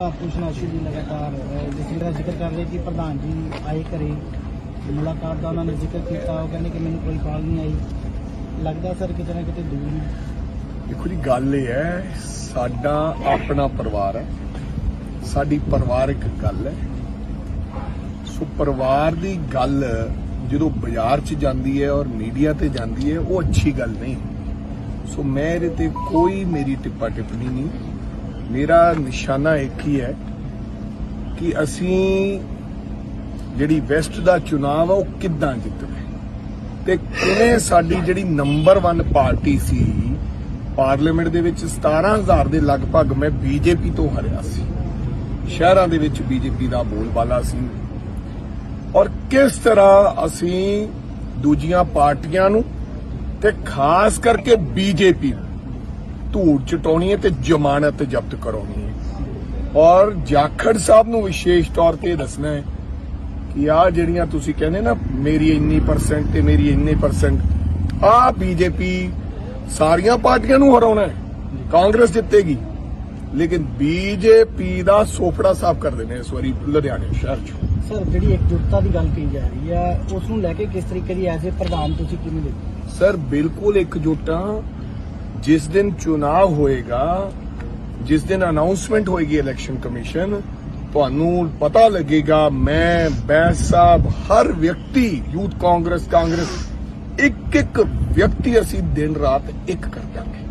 ਕੁਸ਼ਨ ਆਸ਼ੂ ਜੀ ਲਗਾਤਾਰ ਜਿਸ ਦਾ ਜ਼ਿਕਰ ਕਰ ਰਹੇ ਕਿ ਪ੍ਰਧਾਨ ਜੀ ਆਏ ਘਰੇ, ਮੁਲਾਕਾਤ ਦਾ ਉਹਨਾਂ ਨੇ ਜ਼ਿਕਰ ਕੀਤਾ, ਉਹ ਕਹਿੰਦੇ ਕਿ ਮੈਨੂੰ ਕੋਈ ਕਾਲ ਨਹੀਂ ਆਈ। ਲੱਗਦਾ ਸਰ ਕਿਤੇ ਨਾ ਕਿਤੇ ਦੂਰ ਨੇ ਦੇਖੋ ਜੀ, ਗੱਲ ਇਹ ਹੈ, ਸਾਡਾ ਆਪਣਾ ਪਰਿਵਾਰ ਹੈ। ਸਾਡੀ ਪਰਿਵਾਰਕ ਗੱਲ ਹੈ। ਸੋ ਪਰਿਵਾਰ ਦੀ ਗੱਲ ਜਦੋਂ ਬਾਜ਼ਾਰ 'ਚ ਜਾਂਦੀ ਹੈ ਔਰ ਮੀਡੀਆ ਤੇ ਜਾਂਦੀ ਹੈ, ਉਹ ਅੱਛੀ ਗੱਲ ਨਹੀਂ। ਸੋ ਮੈਂ ਇਹਦੇ ਤੇ ਕੋਈ ਮੇਰੀ ਟਿੱਪਾ ਟਿੱਪਣੀ ਨਹੀਂ। ਮੇਰਾ ਨਿਸ਼ਾਨਾ ਇੱਕ ਹੀ ਹੈ ਕਿ ਅਸੀਂ ਜਿਹੜੀ ਵੈਸਟ ਦਾ ਚੁਣਾਵ ਆ, ਉਹ ਕਿੱਦਾਂ ਜਿੱਤਣਾ ਤੇ ਕਿਵੇਂ ਸਾਡੀ ਜਿਹੜੀ ਨੰਬਰ 1 ਪਾਰਟੀ ਸੀ, ਪਾਰਲੀਮੈਂਟ ਦੇ ਵਿੱਚ 17000 ਦੇ ਲਗਭਗ ਮੈਂ ਬੀਜੇਪੀ ਤੋਂ ਹਰਿਆ ਸੀ। ਸ਼ਹਿਰਾਂ ਦੇ ਵਿੱਚ ਬੀਜੇਪੀ ਦਾ ਬੋਲਬਾਲਾ ਸੀ। ਔਰ ਕਿਸ ਤਰ੍ਹਾਂ ਅਸੀਂ ਦੂਜੀਆਂ ਪਾਰਟੀਆਂ ਨੂੰ ਤੇ ਖਾਸ ਕਰਕੇ ਬੀਜੇਪੀ ਧੂੜ ਚਟਾਉਣੀ ਹੈ ਤੇ ਜ਼ਮਾਨਤ ਜ਼ਬਤ ਕਰਾਉਣੀ ਹੈ। ਔਰ ਜਾਖੜ ਸਾਹਿਬ ਨੂੰ ਵਿਸ਼ੇਸ਼ ਤੌਰ ਤੇ ਦੱਸਣਾ ਹੈ ਕਿ ਆ ਜਿਹੜੀਆਂ ਤੁਸੀਂ ਕਹਿੰਦੇ ਨਾ ਮੇਰੀ ਇੰਨੀ ਪਰਸੈਂਟ ਤੇ ਮੇਰੀ ਇੰਨੇ ਪਰਸੈਂਟ ਆ ਬੀਜੇਪੀ ਸਾਰੀਆਂ ਪਾਰਟੀਆਂ ਨੂੰ ਹਰਾਉਣਾ ਹੈ। ਕਾਂਗਰਸ ਜਿੱਤੇਗੀ ਲੇਕਿਨ ਬੀਜੇਪੀ ਦਾ ਸੋਫੜਾ ਸਾਫ਼ ਕਰ ਦੇਣੇ ਇਸ ਵਾਰੀ ਲੁਧਿਆਣੇ ਸ਼ਹਿਰ ਚ। ਸਰ ਜਿਹੜੀ ਇਕਜੁੱਟਤਾ ਦੀ ਗੱਲ ਕੀਤੀ ਜਾ ਰਹੀ ਹੈ ਉਸ ਨੂੰ ਲੈ ਕੇ ਕਿਸ ਤਰੀਕੇ ਦੀ ਐਜ਼ ਪ੍ਰਧਾਨ ਤੁਸੀਂ ਕਿਵੇਂ ਦੇਖਦੇ ਸਰ ਬਿਲਕੁਲ ਇਕਜੁੱਟਾਂ ਜਿਸ ਦਿਨ ਚੁਣਾਵ ਹੋਏਗਾ ਜਿਸ ਦਿਨ ਅਨਾਉਂਸਮੈਂਟ ਹੋਏਗੀ ਇਲੈਕਸ਼ਨ ਕਮਿਸ਼ਨ ਤੁਹਾਨੂੰ ਪਤਾ ਲੱਗੇਗਾ ਮੈਂ ਬੈਂਸ ਸਾਹਿਬ ਹਰ ਵਿਅਕਤੀ ਯੂਥ ਕਾਂਗਰਸ ਕਾਂਗਰਸ ਇੱਕ ਇੱਕ ਵਿਅਕਤੀ ਅਸੀਂ ਦਿਨ ਰਾਤ ਇੱਕ ਕਰ ਦਾਂਗੇ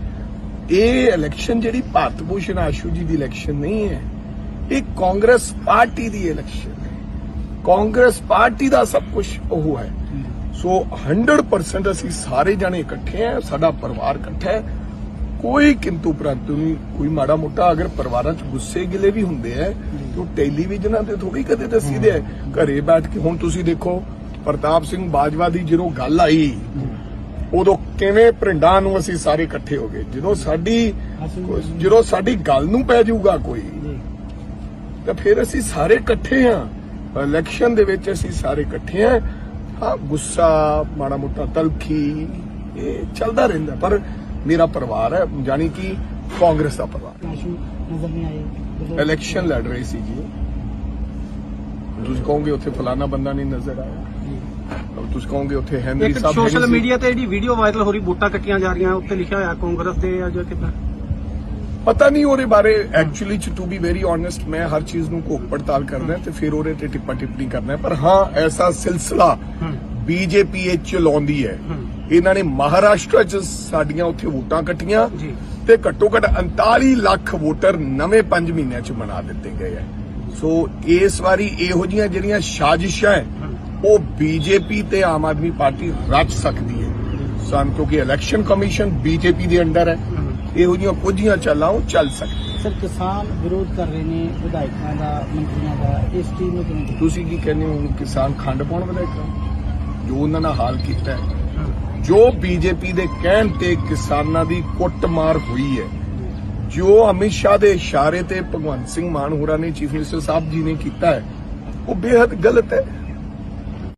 ਇਹ ਇਲੈਕਸ਼ਨ ਜਿਹੜੀ ਭਾਰਤ ਭੂਸ਼ਣ ਆਸ਼ੂ ਜੀ ਦੀ ਇਲੈਕਸ਼ਨ ਨਹੀਂ ਹੈ ਇਹ ਕਾਂਗਰਸ ਪਾਰਟੀ ਦੀ ਇਲੈਕਸ਼ਨ ਹੈ ਕਾਂਗਰਸ ਪਾਰਟੀ ਦਾ ਸਭ ਕੁਝ ਉਹ ਹੈ ਸੋ 100% ਅਸੀਂ ਸਾਰੇ ਜਣੇ ਇਕੱਠੇ ਆ, ਸਾਡਾ ਪਰਿਵਾਰ ਇਕੱਠਾ ਹੈ। ਕੋਈ ਕਿੰਤੂ ਪ੍ਰੰਤੂ ਨਹੀਂ, ਕੋਈ ਮਾੜਾ ਮੋਟਾ ਅਗਰ ਪਰਿਵਾਰਾਂ 'ਚ ਗੁੱਸੇ ਗਿਲੇ ਵੀ ਹੁੰਦੇ ਆ, ਤੇ ਉਹ ਟੈਲੀਵਿਜ਼ਨਾਂ ਤੇ ਥੋੜੀ ਕਦੇ ਦੱਸੀਦੇ ਆ। ਘਰੇ ਬੈਠ ਕੇ ਹੁਣ ਤੁਸੀਂ ਦੇਖੋ, ਪ੍ਰਤਾਪ ਸਿੰਘ ਬਾਜਵਾ ਦੀ ਜਦੋਂ ਗੱਲ ਆਈ, ਉਦੋਂ ਕਿਵੇਂ ਭਿੰਡਾਂ ਨੂੰ ਅਸੀਂ ਸਾਰੇ ਇਕੱਠੇ ਹੋ ਗਏ। ਜਦੋਂ ਸਾਡੀ ਜਦੋਂ ਸਾਡੀ ਗੱਲ ਨੂੰ ਪੈ ਜਾਊਗਾ ਕੋਈ, ਤਾਂ ਫਿਰ ਅਸੀਂ ਸਾਰੇ ਇਕੱਠੇ ਆ। ਇਲੈਕਸ਼ਨ ਦੇ ਵਿੱਚ ਅਸੀਂ ਸਾਰੇ ਇਕੱਠੇ ਆ। ਹਾਂ ਗੁੱਸਾ ਮਾੜਾ ਮੋਟਾ ਤਲਖੀ ਇਹ ਚੱਲਦਾ ਰਹਿੰਦਾ। ਪਰ ਮੇਰਾ ਪਰਿਵਾਰ ਹੈ ਜਾਨੀ ਕਿ ਕਾਂਗਰਸ ਦਾ ਪਰਿਵਾਰ। ਆਸ਼ੂ ਨਜ਼ਰ ਨਹੀਂ ਆਏ। ਜਦੋਂ- ਇਲੈਕਸ਼ਨ ਲੜ ਰਹੀ ਸੀ ਜੀ। ਤੁਸੀਂ ਕਹੋਗੇ ਉੱਥੇ ਫਲਾਣਾ ਬੰਦਾ ਨਹੀਂ ਨਜ਼ਰ ਆਇਆ। ਔਰ ਤੁਸੀਂ ਕਹੋਗੇ ਉੱਥੇ ਹੈਨਰੀ ਸਾਹਿਬ ਸੋਸ਼ਲ। ਮੀਡੀਆ ਤੇ ਜਿਹੜੀ ਵੀਡੀਓ ਵਾਇਰਲ ਹੋ ਰਹੀ ਵੋਟਾਂ ਕੱਟੀਆਂ ਜਾ ਰਹੀਆਂ ਉੱਤੇ ਲਿਖਿਆ ਹੋਇਆ ਕਾਂਗਰਸ ਦੇ ਜਾਂ ਕਿਦਾਂ? ਪਤਾ ਨਹੀਂ ਉਹਦੇ ਬਾਰੇ ਐਕਚੁਅਲੀ ਚ ਟੂ ਬੀ ਵੈਰੀ ਓਨੈਸਟ ਮੈਂ ਹਰ ਚੀਜ਼ ਨੂੰ ਘੋਖ ਪੜਤਾਲ ਕਰਦਾ ਤੇ ਫਿਰ ਉਹਦੇ ਤੇ ਟਿੱਪਾ ਟਿੱਪਣੀ ਕਰਦਾ। ਪਰ ਹਾਂ ਐਸਾ ਸਿਲਸਿਲਾ ਬੀਜੇਪੀ ਇਹ ਚਲਾਉਂਦੀ ਹੈ। ਹੂੰ। ਇਹਨਾਂ ਨੇ ਮਹਾਰਾਸ਼ਟਰ ਚ ਸਾਡੀਆਂ ਉੱਥੇ ਵੋਟਾਂ ਕੱਟੀਆਂ। ਤੇ ਘੱਟੋ ਘੱਟ 39 ਲੱਖ ਵੋਟਰ ਨਵੇਂ 5 ਮਹੀਨਿਆਂ ਚ ਬਣਾ ਦਿੱਤੇ ਗਏ ਹੈ। ਸੋ ਇਸ ਵਾਰੀ ਇਹੋ ਜੀਆਂ ਜਿਹੜੀਆਂ ਸਾਜ਼ਿਸ਼ਾਂ ਉਹ ਬੀਜੇਪੀ ਤੇ ਆਮ ਆਦਮੀ ਪਾਰਟੀ ਰਚ ਸਕਦੀ ਹੈ। ਸਨ ਕਿਉਂਕਿ ਇਲੈਕਸ਼ਨ ਕਮਿਸ਼ਨ ਬੀਜੇਪੀ ਦੇ ਅੰਡਰ ਹੈ। ਇਹੋ ਜੀਆਂ ਕੁਝੀਆਂ ਚਾਲਾਂ ਉਹ ਚੱਲ ਸਕਦੀਆਂ। ਸਰ ਕਿਸਾਨ ਵਿਰੋਧ ਕਰ ਰਹੇ ਨੇ ਵਿਧਾਇਕਾਂ ਦਾ ਮੰਤਰੀਆਂ ਦਾ ਇਸ ਚੀਜ਼ ਨੂੰ ਕਿਵੇਂ ਤੁਸੀਂ ਕੀ ਕਹਿੰਦੇ ਹੋ ਕਿਸਾਨ ਖੰਡ ਪਾਉਣ ਵਧਾਇਕਾ ਜੋ ਉਹਨਾਂ ਨਾਲ ਹਾਲ ਕੀਤਾ ਜੋ ਬੀਜੇਪੀ ਦੇ ਕਹਿਣ ਤੇ ਕਿਸਾਨਾਂ ਦੀ ਕੁੱਟਮਾਰ ਹੋਈ ਹੈ ਜੋ ਅਮਿਤ ਸ਼ਾਹ ਦੇ ਇਸ਼ਾਰੇ ਤੇ ਭਗਵੰਤ ਸਿੰਘ ਮਾਨ ਹੋਰਾਂ ਨੇ ਚੀਫ ਮਿਨਿਸਟਰ ਸਾਹਿਬ ਜੀ ਨੇ ਕੀਤਾ ਹੈ ਉਹ ਬੇहद ਗਲਤ ਹੈ।